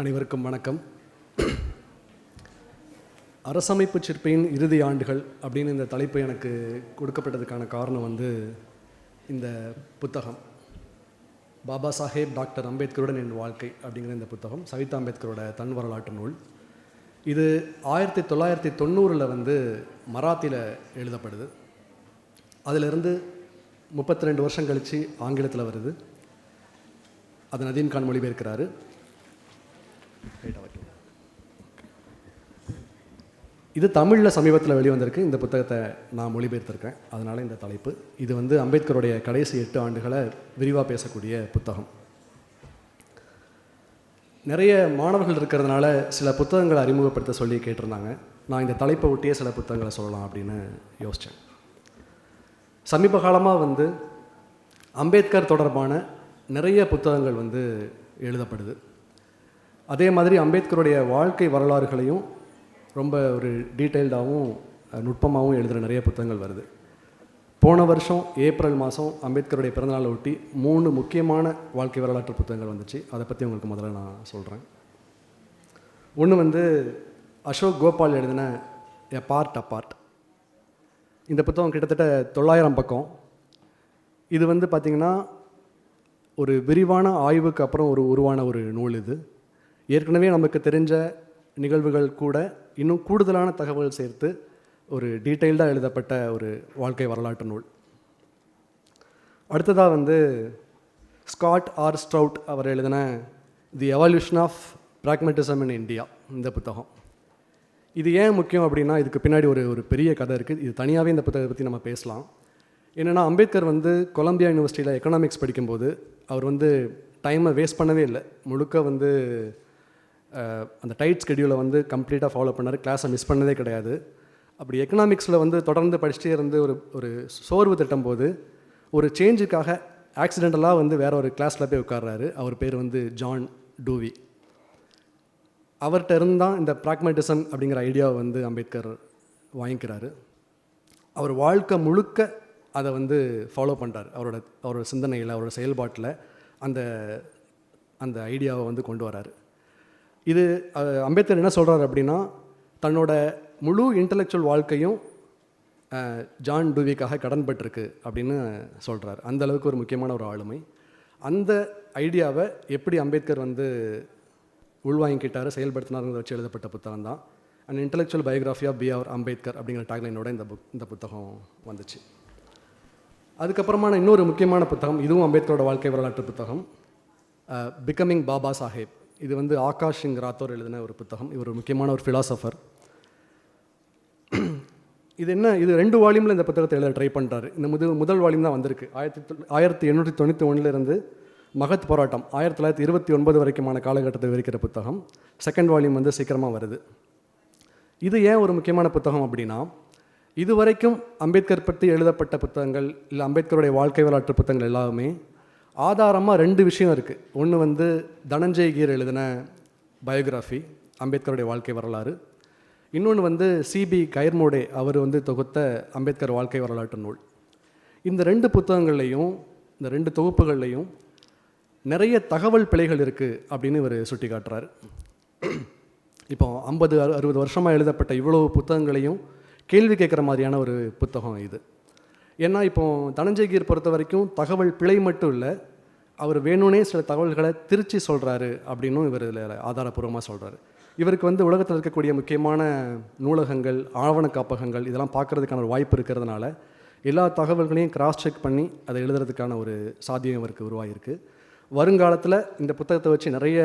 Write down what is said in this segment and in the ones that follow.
அனைவருக்கும் வணக்கம். அரசமைப்பு சிற்பியின் இறுதி ஆண்டுகள் அப்படின்னு இந்த தலைப்பு எனக்கு கொடுக்கப்பட்டதுக்கான காரணம் வந்து இந்த புத்தகம். பாபா சாஹேப் டாக்டர் அம்பேத்கருடன் என் வாழ்க்கை அப்படிங்கிற இந்த புத்தகம் சவிதா அம்பேத்கரோட தன் வரலாற்று நூல். இது ஆயிரத்தி தொள்ளாயிரத்தி தொண்ணூறில் வந்து மராத்தியில் எழுதப்படுது. அதிலிருந்து முப்பத்தி ரெண்டு வருஷம் கழித்து ஆங்கிலத்தில் வருது. அது நதீன் கான் மொழிபெயர்க்கிறாரு. இது தமிழில் சமீபத்தில் வெளிவந்திருக்கு. இந்த புத்தகத்தை நான் மொழிபெயர்த்திருக்கேன். அதனால் இந்த தலைப்பு. இது வந்து அம்பேத்கருடைய கடைசி எட்டு ஆண்டுகளை விரிவாக பேசக்கூடிய புத்தகம். நிறைய மாணவர்கள் இருக்கிறதுனால சில புத்தகங்களை அறிமுகப்படுத்த சொல்லி கேட்டிருந்தாங்க. நான் இந்த தலைப்பை ஒட்டியே சில புத்தகங்களை சொல்லலாம் அப்படின்னு யோசித்தேன் சமீப காலமாக வந்து அம்பேத்கர் தொடர்பான நிறைய புத்தகங்கள் வந்து எழுதப்படுது. அதே மாதிரி அம்பேத்கருடைய வாழ்க்கை வரலாறுகளையும் ரொம்ப ஒரு டீட்டெயில்டாகவும் நுட்பமாகவும் எழுதுகிற நிறைய புத்தகங்கள் வருது. போன வருஷம் ஏப்ரல் மாதம் அம்பேத்கருடைய பிறந்தநாளை ஒட்டி மூணு முக்கியமான வாழ்க்கை வரலாற்று புத்தகங்கள் வந்துச்சு. அதை பற்றி உங்களுக்கு முதல்ல நான் சொல்கிறேன் ஒன்று வந்து அசோக் கோபால் எழுதின எ பார்ட் அ பார்ட் இந்த புத்தகம் கிட்டத்தட்ட தொள்ளாயிரம் பக்கம். இது வந்து பார்த்திங்கன்னா ஒரு விரிவான ஆய்வுக்கு அப்புறம் ஒரு உருவான ஒரு நூல் இது. ஏற்கனவே நமக்கு தெரிஞ்ச நிகழ்வுகள் கூட இன்னும் கூடுதலான தகவல் சேர்த்து ஒரு டீட்டெயில்டாக எழுதப்பட்ட ஒரு வாழ்க்கை வரலாற்று நூல். அடுத்ததாக வந்து ஸ்காட் ஆர் ஸ்ட்ரவுட் அவர் எழுதின the evolution of pragmatism in India இந்த புத்தகம். இது ஏன் முக்கியம் அப்படின்னா இதுக்கு பின்னாடி ஒரு ஒரு பெரிய கதை இருக்குது இது தனியாகவே இந்த புத்தகத்தை பற்றி நம்ம பேசலாம். என்னென்னா அம்பேத்கர் வந்து கொலம்பியா யூனிவர்சிட்டியில் எக்கனாமிக்ஸ் படிக்கும்போது அவர் வந்து டைமை வேஸ்ட் பண்ணவே இல்லை. முழுக்க வந்து அந்த டைட் ஸ்கெடியூலை வந்து கம்ப்ளீட்டாக ஃபாலோ பண்ணார். கிளாஸை மிஸ் பண்ணதே கிடையாது. அப்படி எக்கனாமிக்ஸில் வந்து தொடர்ந்து படிச்சுட்டே இருந்து ஒரு ஒரு சோர்வு திட்டம் போது ஒரு சேஞ்சுக்காக ஆக்சிடெண்டலாக வந்து வேற ஒரு கிளாஸில் போய் உட்கார்றாரு. அவர் பேர் வந்து ஜான் டூவி அவர்கிட்ட இருந்தால் இந்த ப்ராக்மெட்டிசம் அப்படிங்கிற ஐடியாவை வந்து அம்பேத்கர் வாங்கிக்கிறாரு. அவர் வாழ்க்கை முழுக்க அதை வந்து ஃபாலோ பண்ணுறார் அவரோட அவரோட சிந்தனையில் அவரோட செயல்பாட்டில் அந்த அந்த ஐடியாவை வந்து கொண்டு வராரு. இது அம்பேத்கர் என்ன சொல்கிறார் அப்படின்னா தன்னோட முழு இன்டலெக்சுவல் வாழ்க்கையும் ஜான் டூவிக்காக கடன்பட்டிருக்கு அப்படின்னு சொல்கிறார் அந்த அளவுக்கு ஒரு முக்கியமான ஒரு ஆளுமை. அந்த ஐடியாவை எப்படி அம்பேத்கர் வந்து உள்வாங்கிக்கிட்டார் செயல்படுத்தினாருங்கிறத வச்சு எழுதப்பட்ட புத்தகம் தான். And intellectual biography of B R Ambedkar அப்படிங்கிற டாக்லைனோட இந்த புக் இந்த புத்தகம் வந்துச்சு. அதுக்கப்புறமான இன்னொரு முக்கியமான புத்தகம் இதுவும் அம்பேத்கரோட வாழ்க்கை வரலாற்று புத்தகம். பிகமிங் பாபா சாஹேப் இது வந்து ஆகாஷ் சிங் ராத்தோர் எழுதின ஒரு புத்தகம். இவர் ஒரு முக்கியமான ஒரு ஃபிலாசபர் இது என்ன? இது ரெண்டு வால்யூமில் இந்த புத்தகத்தை எழுத ட்ரை பண்ணுறாரு இந்த முதல் முதல் வால்யூம் தான் வந்திருக்கு. ஆயிரத்தி ஆயிரத்தி எண்ணூற்றி தொண்ணூற்றி ஒன்றிலிருந்து மகத் போராட்டம் ஆயிரத்தி தொள்ளாயிரத்தி இருபத்தி ஒன்பது வரைக்குமான காலகட்டத்தை விவரிக்கிற புத்தகம். செகண்ட் வால்யூம் வந்து சீக்கிரமாக வருது. இது ஏன் ஒரு முக்கியமான புத்தகம் அப்படின்னா இது வரைக்கும் அம்பேத்கர் பற்றி எழுதப்பட்ட புத்தகங்கள் இல்லை அம்பேத்கருடைய வாழ்க்கை வரலாற்று புத்தகங்கள் எல்லாமே ஆதாரமாக ரெண்டு விஷயம் இருக்குது ஒன்று வந்து தனஞ்சய் கீர் எழுதின பயோகிராஃபி அம்பேத்கருடைய வாழ்க்கை வரலாறு. இன்னொன்று வந்து சிபி கைர்மோடே அவர் வந்து தொகுத்த அம்பேத்கர் வாழ்க்கை வரலாற்று நூல். இந்த ரெண்டு புத்தகங்கள்லையும் இந்த ரெண்டு தொகுப்புகள்லையும் நிறைய தகவல் பிழைகள் இருக்குது அப்படின்னு இவர் சுட்டி காட்டுறாரு இப்போ ஐம்பது அறுபது வருஷமாக எழுதப்பட்ட இவ்வளவு புத்தகங்களையும் கேள்வி கேட்குற மாதிரியான ஒரு புத்தகம் இது. ஏன்னா இப்போ தனஞ்சயகீர் பொறுத்த வரைக்கும் தகவல் பிழை மட்டும் இல்லை அவர் வேணும்னே சில தகவல்களை திருச்சி சொல்கிறாரு அப்படின்னும் இவர் இதில் ஆதாரப்பூர்வமாக சொல்கிறாரு இவருக்கு வந்து உலகத்தில் இருக்கக்கூடிய முக்கியமான நூலகங்கள் ஆவண காப்பகங்கள் இதெல்லாம் பார்க்கறதுக்கான ஒரு வாய்ப்பு இருக்கிறதுனால எல்லா தகவல்களையும் கிராஸ் செக் பண்ணி அதை எழுதுறதுக்கான ஒரு சாத்தியம் இவருக்கு உருவாகிருக்கு வருங்காலத்தில் இந்த புத்தகத்தை வச்சு நிறைய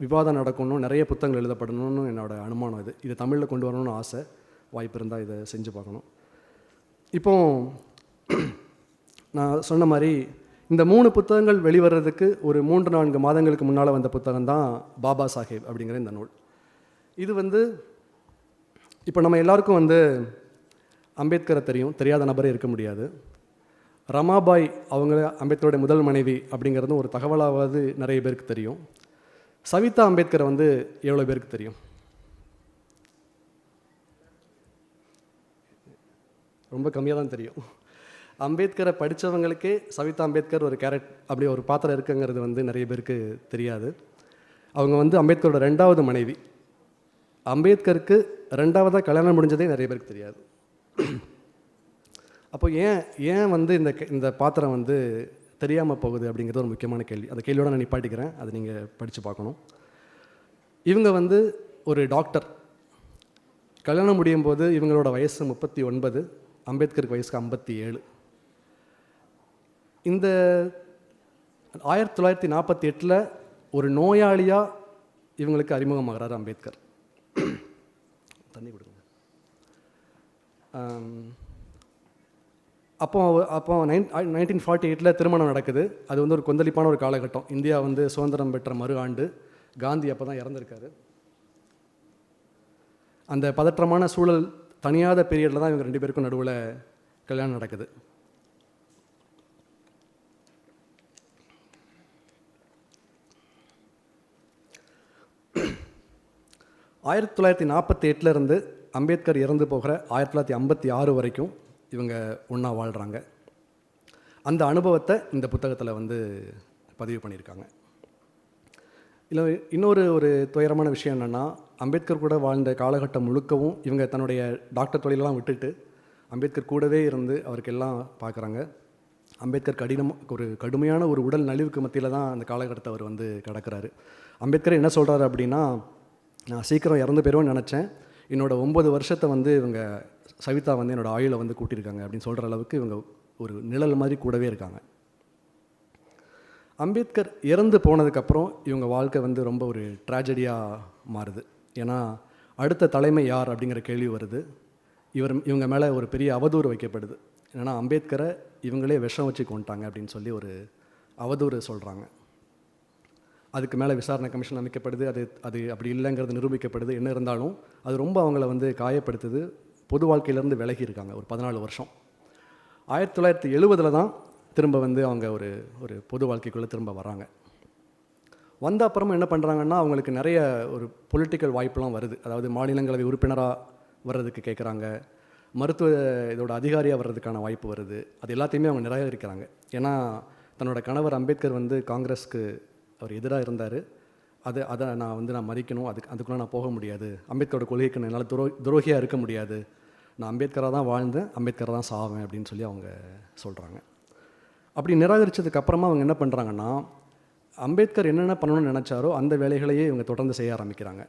விவாதம் நடக்கணும் நிறைய புத்தகங்கள் எழுதப்படணும்னு என்னோடய அனுமானம் இது. இது தமிழில் கொண்டு வரணும்னு ஆசை. வாய்ப்பு இருந்தால் இதை செஞ்சு பார்க்கணும். இப்போ நான் சொன்ன மாதிரி இந்த மூணு புத்தகங்கள் வெளிவர்றதுக்கு ஒரு மூன்று நான்கு மாதங்களுக்கு முன்னால் வந்த புத்தகம் தான் பாபா சாஹேப் அப்படிங்கிற இந்த நூல். இது வந்து இப்போ நம்ம எல்லாருக்கும் வந்து அம்பேத்கரை தெரியும். தெரியாத நபரே இருக்க முடியாது. ரமாபாய் அவங்க அம்பேத்கருடைய முதல் மனைவி அப்படிங்கிறதும் ஒரு தகவலாவது நிறைய பேருக்கு தெரியும். சவிதா அம்பேத்கரை வந்து எவ்வளோ பேருக்கு தெரியும்? ரொம்ப கம்மியாக தான் தெரியும். அம்பேத்கரை படித்தவங்களுக்கே சவிதா அம்பேத்கர் ஒரு கேரட் அப்படி ஒரு பாத்திரம் இருக்குங்கிறது வந்து நிறைய பேருக்கு தெரியாது. அவங்க வந்து அம்பேத்கரோட ரெண்டாவது மனைவி. அம்பேத்கருக்கு ரெண்டாவதாக கல்யாணம் முடிஞ்சதே நிறைய பேருக்கு தெரியாது. அப்போ ஏன் ஏன் வந்து இந்த இந்த பாத்திரம் வந்து தெரியாமல் போகுது அப்படிங்கிறது ஒரு முக்கியமான கேள்வி. அந்த கேள்வியோட நான் நிப்பாட்டிக்கிறேன். அதை நீங்கள் படித்து பார்க்கணும். இவங்க வந்து ஒரு டாக்டர். கல்யாணம் முடியும் போது இவங்களோட வயசு முப்பத்தி ஒன்பது. அம்பேத்கருக்கு வயசுக்கு ஐம்பத்தி ஏழு இந்த ஆயிரத்தி தொள்ளாயிரத்தி நாற்பத்தி எட்டில் ஒரு நோயாளியாக இவங்களுக்கு அறிமுகமாகிறார் அம்பேத்கர். தண்ணி கொடுங்க. அப்போ அப்போ நைன் நைன்டீன் ஃபார்ட்டி எயிட்டில் திருமணம் நடக்குது. அது வந்து ஒரு கொந்தளிப்பான ஒரு காலகட்டம். இந்தியா வந்து சுதந்திரம் பெற்ற மறு ஆண்டு. காந்தி அப்போ தான் இறந்துருக்காரு. அந்த பதற்றமான சூழல் தனியாத பீரியடில் தான் இவங்க ரெண்டு பேருக்கும் நடுவில் கல்யாணம் நடக்குது. ஆயிரத்தி தொள்ளாயிரத்தி நாற்பத்தி எட்டுலேருந்து அம்பேத்கர் இறந்து போகிற ஆயிரத்தி தொள்ளாயிரத்தி ஐம்பத்தி ஆறு வரைக்கும் இவங்க ஒன்றா வாழ்கிறாங்க அந்த அனுபவத்தை இந்த புத்தகத்தில் வந்து பதிவு பண்ணியிருக்காங்க. இல்லை இன்னொரு ஒரு துயரமான விஷயம் என்னென்னா அம்பேத்கர் கூட வாழ்ந்த காலகட்டம் முழுக்கவும் இவங்க தன்னுடைய டாக்டர் தொழிலெல்லாம் விட்டுட்டு அம்பேத்கர் கூடவே இருந்து அவருக்கு எல்லாம் பார்க்குறாங்க. அம்பேத்கர் கடினம் ஒரு கடுமையான ஒரு உடல் நலிவுக்கு மத்தியில் தான் அந்த காலகட்டத்தை அவர் வந்து கடக்கிறாரு. அம்பேத்கர் என்ன சொல்கிறாரு அப்படின்னா நான் சீக்கிரம் இறந்து போயிடுவேன்னு நினச்சேன். என்னோடய ஒம்பது வருஷத்தை வந்து இவங்க சவிதா வந்து என்னோட ஆயுளை வந்து கூட்டியிருக்காங்க அப்படின்னு சொல்கிற அளவுக்கு இவங்க ஒரு நிழல் மாதிரி கூடவே இருக்காங்க. அம்பேத்கர் இறந்து போனதுக்கப்புறம் இவங்க வாழ்க்கை வந்து ரொம்ப ஒரு ட்ராஜடியாக மாறுது. ஏன்னா அடுத்த தலைமை யார் அப்படிங்கிற கேள்வி வருது. இவர் இவங்க மேலே ஒரு பெரிய அவதூறு வைக்கப்படுது. ஏன்னா அம்பேத்கரை இவங்களே விஷம் வச்சு கொண்டாங்க அப்படின்னு சொல்லி ஒரு அவதூறு சொல்கிறாங்க அதுக்கு மேலே விசாரணை கமிஷன் அமைக்கப்படுது. அது அது அப்படி இல்லைங்கிறது நிரூபிக்கப்படுது. என்ன இருந்தாலும் அது ரொம்ப அவங்கள வந்து காயப்படுத்துது. பொது வாழ்க்கையிலேருந்து விலகி இருக்காங்க ஒரு பதினாலு வருஷம். ஆயிரத்தி தொள்ளாயிரத்தி எழுபதில் தான் திரும்ப வந்து அவங்க ஒரு ஒரு பொது வாழ்க்கைக்குள்ளே திரும்ப வராங்க வந்த அப்புறமா என்ன பண்ணுறாங்கன்னா அவங்களுக்கு நிறைய ஒரு பொலிட்டிக்கல் வாய்ப்புலாம் வருது. அதாவது மாநிலங்களவை உறுப்பினராக வர்றதுக்கு கேட்குறாங்க மருத்துவ இதோட அதிகாரியாக வர்றதுக்கான வாய்ப்பு வருது. அது எல்லாத்தையுமே அவங்க நிராகரிக்கிறாங்க. ஏன்னா தன்னோட கணவர் அம்பேத்கர் வந்து காங்கிரஸ்க்கு அவர் எதிராக இருந்தார். அது அதை நான் வந்து நான் மதிக்கணும். அதுக்கு அதுக்குள்ளே நான் போக முடியாது. அம்பேத்கரோட கொள்கைக்கு என்னால் துரோ துரோகியாக இருக்க முடியாது. நான் அம்பேத்கராக தான் வாழ்ந்தேன் அம்பேத்கராக தான் சாவேன் அப்படின்னு சொல்லி அவங்க சொல்கிறாங்க அப்படி நிராகரித்ததுக்கப்புறமா அவங்க என்ன பண்ணுறாங்கன்னா அம்பேத்கர் என்னென்ன பண்ணணும்னு நினச்சாரோ அந்த வேலைகளையே இவங்க தொடர்ந்து செய்ய ஆரம்பிக்கிறாங்க.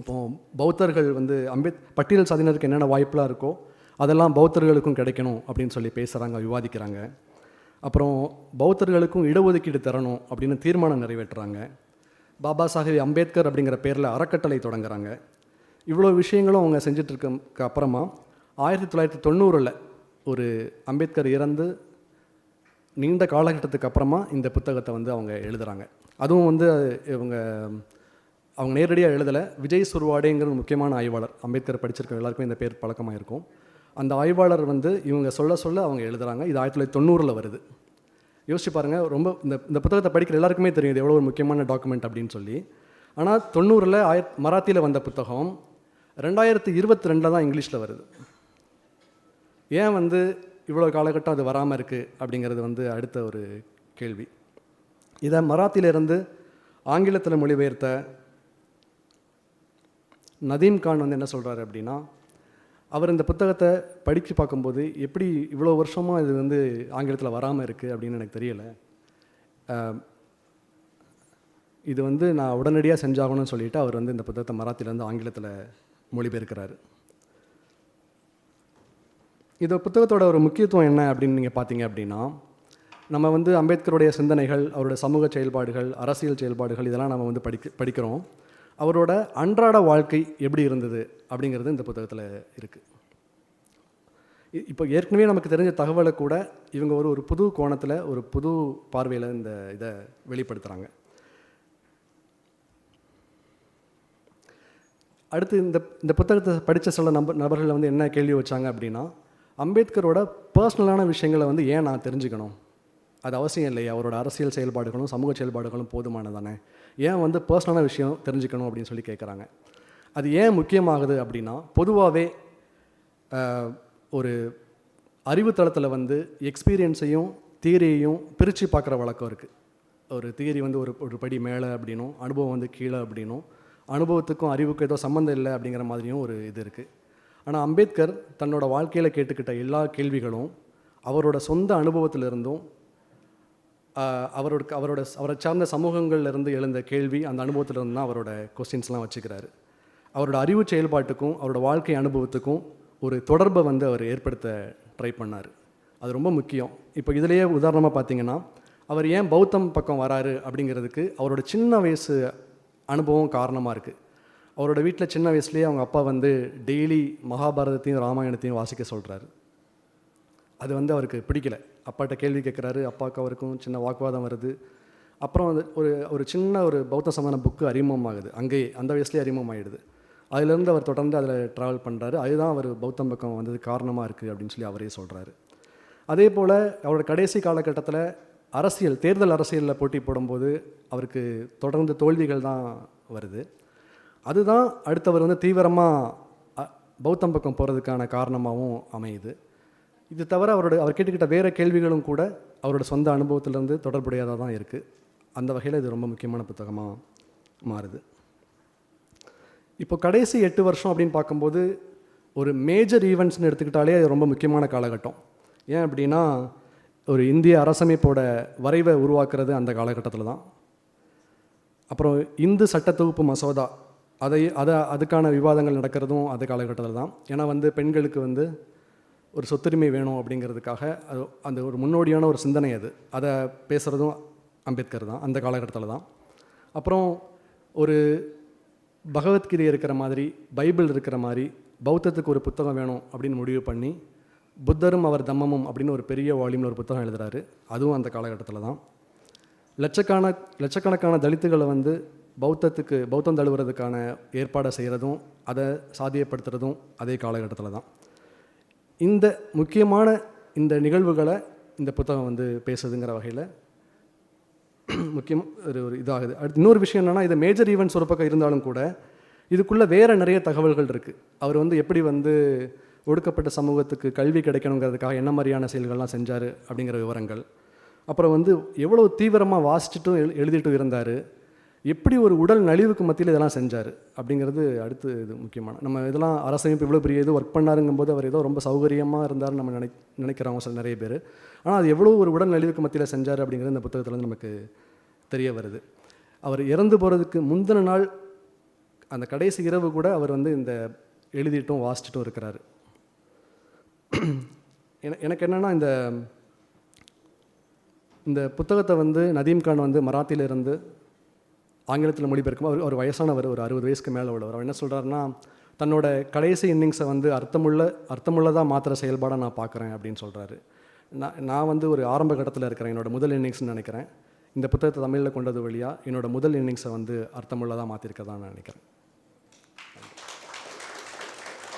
இப்போ பௌத்தர்கள் வந்து அம்பேத் பட்டியல் சாதியினருக்கு என்னென்ன வாய்ப்பெலாம் இருக்கோ அதெல்லாம் பௌத்தர்களுக்கும் கிடைக்கணும் அப்படின்னு சொல்லி பேசுகிறாங்க விவாதிக்கிறாங்க. அப்புறம் பௌத்தர்களுக்கும் இடஒதுக்கீடு தரணும் அப்படின்னு தீர்மானம் நிறைவேற்றுறாங்க. பாபா சாஹேப் அம்பேத்கர் அப்படிங்கிற பேரில் அறக்கட்டளை தொடங்குறாங்க. இவ்வளோ விஷயங்களும் அவங்க செஞ்சிட்ருக்க அப்புறமா ஆயிரத்தி தொள்ளாயிரத்தி தொண்ணூறில் ஒரு அம்பேத்கர் இறந்து நீண்ட காலகட்டத்துக்கு அப்புறமா இந்த புத்தகத்தை வந்து அவங்க எழுதுகிறாங்க அதுவும் வந்து இவங்க அவங்க நேரடியாக எழுதலை. விஜய் சுர்வாடேங்கிற முக்கியமான ஆய்வாளர் அம்பேத்கர் படிச்சிருக்க எல்லாருக்கும் இந்த பேர் பழக்கமாக இருக்கும் அந்த ஆய்வாளர் வந்து இவங்க சொல்ல சொல்ல அவங்க எழுதுகிறாங்க இது ஆயிரத்தி தொள்ளாயிரத்தி தொண்ணூறில் வருது. யோசிச்சு பாருங்கள் ரொம்ப இந்த இந்த புத்தகத்தை படிக்கிற எல்லாருக்குமே தெரியும் இது எவ்வளோ ஒரு முக்கியமான டாக்குமெண்ட் அப்படின்னு சொல்லி. ஆனால் தொண்ணூறில் ஆயிர மராத்தியில் வந்த புத்தகம் ரெண்டாயிரத்தி இருபத்தி ரெண்டில் தான் இங்கிலீஷில் வருது. ஏன் வந்து இவ்வளோ காலகட்டம் அது வராமல் இருக்குது அப்படிங்கிறது வந்து அடுத்த ஒரு கேள்வி. இதை மராத்தியிலிருந்து ஆங்கிலத்தில் மொழிபெயர்த்த நதீம் கான் வந்து என்ன சொல்கிறாரு அப்படின்னா அவர் இந்த புத்தகத்தை படித்து பார்க்கும்போது எப்படி இவ்வளோ வருஷமாக இது வந்து ஆங்கிலத்தில் வராமல் இருக்குது அப்படின்னு எனக்கு தெரியலை. இது வந்து நான் உடனடியாக செஞ்சாகணும்னு சொல்லிவிட்டு அவர் வந்து இந்த புத்தகத்தை மராத்திலேருந்து ஆங்கிலத்தில் மொழிபெயர்க்கிறாரு. இந்த புத்தகத்தோட ஒரு முக்கியத்துவம் என்ன அப்படின்னு நீங்கள் பார்த்தீங்க அப்படின்னா நம்ம வந்து அம்பேத்கருடைய சிந்தனைகள் அவரோட சமூக செயல்பாடுகள் அரசியல் செயல்பாடுகள் இதெல்லாம் நம்ம வந்து படிக்க படிக்கிறோம். அவரோட அன்றாட வாழ்க்கை எப்படி இருந்தது அப்படிங்கிறது இந்த புத்தகத்தில் இருக்குது இப்போ ஏற்கனவே நமக்கு தெரிஞ்ச தகவலை கூட இவங்க ஒரு ஒரு புது கோணத்தில் ஒரு புது பார்வையில் இந்த இதை வெளிப்படுத்துகிறாங்க அடுத்து இந்த இந்த புத்தகத்தை படித்த சில நப நபர்களை வந்து என்ன கேள்வி வச்சாங்க அப்படின்னா அம்பேத்கரோட பர்சனலான விஷயங்களை வந்து ஏன் நான் தெரிஞ்சுக்கணும்? அது அவசியம் இல்லையா. அவரோட அரசியல் செயல்பாடுகளும் சமூக செயல்பாடுகளும் போதுமானதானே? ஏன் வந்து பர்சனலான விஷயம் தெரிஞ்சுக்கணும் அப்படின்னு சொல்லி கேட்குறாங்க அது ஏன் முக்கியமாகுது அப்படின்னா பொதுவாகவே ஒரு அறிவுத்தளத்தில் வந்து எக்ஸ்பீரியன்ஸையும் தியரியையும் பிரித்து பார்க்குற வழக்கம் இருக்குது ஒரு தியரி வந்து ஒரு ஒரு படி மேலே அப்படின்னும் அனுபவம் வந்து கீழே அப்படின்னும் அனுபவத்துக்கும் அறிவுக்கும் ஏதோ சம்மந்தம் இல்லை அப்படிங்கிற மாதிரியும் ஒரு இது இருக்குது ஆனால் அம்பேத்கர் தன்னோட வாழ்க்கையில் கேட்டுக்கிட்ட எல்லா கேள்விகளும் அவரோட சொந்த அனுபவத்திலிருந்தும் அவரோட அவரோட அவரை சார்ந்த சமூகங்கள்லேருந்து எழுந்த கேள்வி அந்த அனுபவத்திலிருந்து தான் அவரோட கொஸ்டின்ஸ்லாம் வச்சுக்கிறாரு. அவரோட அறிவு செயல்பாட்டுக்கும் அவரோட வாழ்க்கை அனுபவத்துக்கும் ஒரு தொடர்பை வந்து அவர் ஏற்படுத்த ட்ரை பண்ணார். அது ரொம்ப முக்கியம். இப்போ இதுலேயே உதாரணமாக பார்த்தீங்கன்னா அவர் ஏன் பௌத்தம் பக்கம் வராரு அப்படிங்கிறதுக்கு அவரோட சின்ன வயசு அனுபவம் காரணமாக இருக்குது அவரோட வீட்டில் சின்ன வயசுலேயே அவங்க அப்பா வந்து டெய்லி மகாபாரதத்தையும் ராமாயணத்தையும் வாசிக்க சொல்கிறாரு அது வந்து அவருக்கு பிடிக்கல. அப்பாட்ட கேள்வி கேட்குறாரு அப்பாவுக்கு அவருக்கும் சின்ன வாக்குவாதம் வருது. அப்புறம் வந்து ஒரு ஒரு சின்ன ஒரு பௌத்த சமண புக்கு அறிமுகமாகுது அங்கேயே அந்த வயசுலேயே அறிமுகமாகிடுது அதுலேருந்து அவர் தொடர்ந்து அதில் ட்ராவல் பண்ணுறாரு அதுதான் அவர் பௌத்தம் பக்கம் வந்தது காரணமாக இருக்குது அப்படின்னு சொல்லி அவரே சொல்கிறாரு அதே போல் அவரோட கடைசி காலகட்டத்தில் அரசியல் தேர்தல் அரசியலில் போட்டி போடும்போது அவருக்கு தொடர்ந்து தோல்விகள் தான் வருது. அதுதான் அடுத்தவர் வந்து தீவிரமாக பௌத்தம் பக்கம் போகிறதுக்கான காரணமாகவும் அமையுது. இது தவிர அவரோட அவர் கேட்டுக்கிட்ட வேறு கேள்விகளும் கூட அவரோட சொந்த அனுபவத்திலேருந்து தொடர்புடையதாக தான் இருக்குது அந்த வகையில் இது ரொம்ப முக்கியமான புத்தகமாக மாறுது. இப்போ கடைசி எட்டு வருஷம் அப்படின்னு பார்க்கும்போது ஒரு மேஜர் ஈவெண்ட்ஸ்னு எடுத்துக்கிட்டாலே அது ரொம்ப முக்கியமான காலகட்டம். ஏன் அப்படின்னா ஒரு இந்திய அரசமைப்போட வரைவை உருவாக்குறது அந்த காலகட்டத்தில் தான். அப்புறம் இந்து சட்ட தொகுப்பு மசோதா அதை அதை அதுக்கான விவாதங்கள் நடக்கிறதும் அந்த காலகட்டத்தில் தான். ஏன்னா வந்து பெண்களுக்கு வந்து ஒரு சொத்துரிமை வேணும் அப்படிங்கிறதுக்காக அது அந்த ஒரு முன்னோடியான ஒரு சிந்தனை அது. அதை பேசுகிறதும் அம்பேத்கர் தான் அந்த காலகட்டத்தில் தான். அப்புறம் ஒரு பகவத்கீதை இருக்கிற மாதிரி பைபிள் இருக்கிற மாதிரி பௌத்தத்துக்கு ஒரு புத்தகம் வேணும் அப்படின்னு முடிவு பண்ணி புத்தரும் அவர் தம்மமும் அப்படின்னு ஒரு பெரிய வால்யூமில் ஒரு புத்தகம் எழுதுகிறாரு அதுவும் அந்த காலகட்டத்தில் தான். லட்சக்கான லட்சக்கணக்கான தலித்துகளை வந்து பௌத்தத்துக்கு பௌத்தம் தழுவுறதுக்கான ஏற்பாடை செய்கிறதும் அதை சாத்தியப்படுத்துறதும் அதே காலகட்டத்தில் தான். இந்த முக்கியமான இந்த நிகழ்வுகளை இந்த புத்தகம் வந்து பேசுதுங்கிற வகையில் முக்கியம் ஒரு ஒரு இதாகுது. அடுத்து இன்னொரு விஷயம் என்னென்னா இது மேஜர் ஈவெண்ட்ஸ் ஒரு பக்கம் இருந்தாலும் கூட இதுக்குள்ளே வேறு நிறைய தகவல்கள் இருக்குது அவர் வந்து எப்படி வந்து ஒடுக்கப்பட்ட சமூகத்துக்கு கல்வி கிடைக்கணுங்கிறதுக்காக என்ன மாதிரியான செயல்கள்லாம் செஞ்சார் அப்படிங்கிற விவரங்கள். அப்புறம் வந்து எவ்வளோ தீவிரமாக வாசிச்சுட்டும் எழு எழுதிட்டும் இருந்தார். எப்படி ஒரு உடல் நலிவுக்கு மத்தியில் இதெல்லாம் செஞ்சார் அப்படிங்கிறது அடுத்து இது முக்கியமான. நம்ம இதெல்லாம் அரசமைப்பு இவ்வளோ பெரிய இது ஒர்க் பண்ணாருங்கும்போது அவர் ஏதோ ரொம்ப சௌகரியமாக இருந்தார் நம்ம நினை நினைக்கிறவங்க சில நிறைய பேர். ஆனால் அது எவ்வளோ ஒரு உடல் நலிவுக்கு மத்தியில் செஞ்சார் அப்படிங்கிறது இந்த புத்தகத்தில் வந்து நமக்கு தெரிய வருது. அவர் இறந்து போகிறதுக்கு முந்தின நாள் அந்த கடைசி இரவு கூட அவர் வந்து இந்த எழுதிட்டும் வாசிச்சிட்டும் இருக்கிறாரு. என- எனக்கு என்னென்னா இந்த இந்த புத்தகத்தை வந்து நதீம் கான் வந்து மராத்தியிலிருந்து ஆங்கிலத்தில் மொழிபெயர்க்கும் அவர் ஒரு வயசானவர் ஒரு அறுபது வயசுக்கு மேலே உள்ளவர். அவர் என்ன சொல்கிறாருன்னா தன்னோட கடைசி இன்னிங்ஸை வந்து அர்த்தமுள்ள அர்த்தமுள்ளதாக மாத்திர செயல்பாடாக நான் பார்க்குறேன் அப்படின்னு சொல்கிறாரு நான் நான் வந்து ஒரு ஆரம்ப கட்டத்தில் இருக்கிறேன் என்னோட முதல் இன்னிங்ஸ்னு நினைக்கிறேன். இந்த புத்தகத்தை தமிழில் கொண்டது வழியாக என்னோடய முதல் இன்னிங்ஸை வந்து அர்த்தமுள்ளதாக மாற்றிருக்கதான் நான் நினைக்கிறேன்.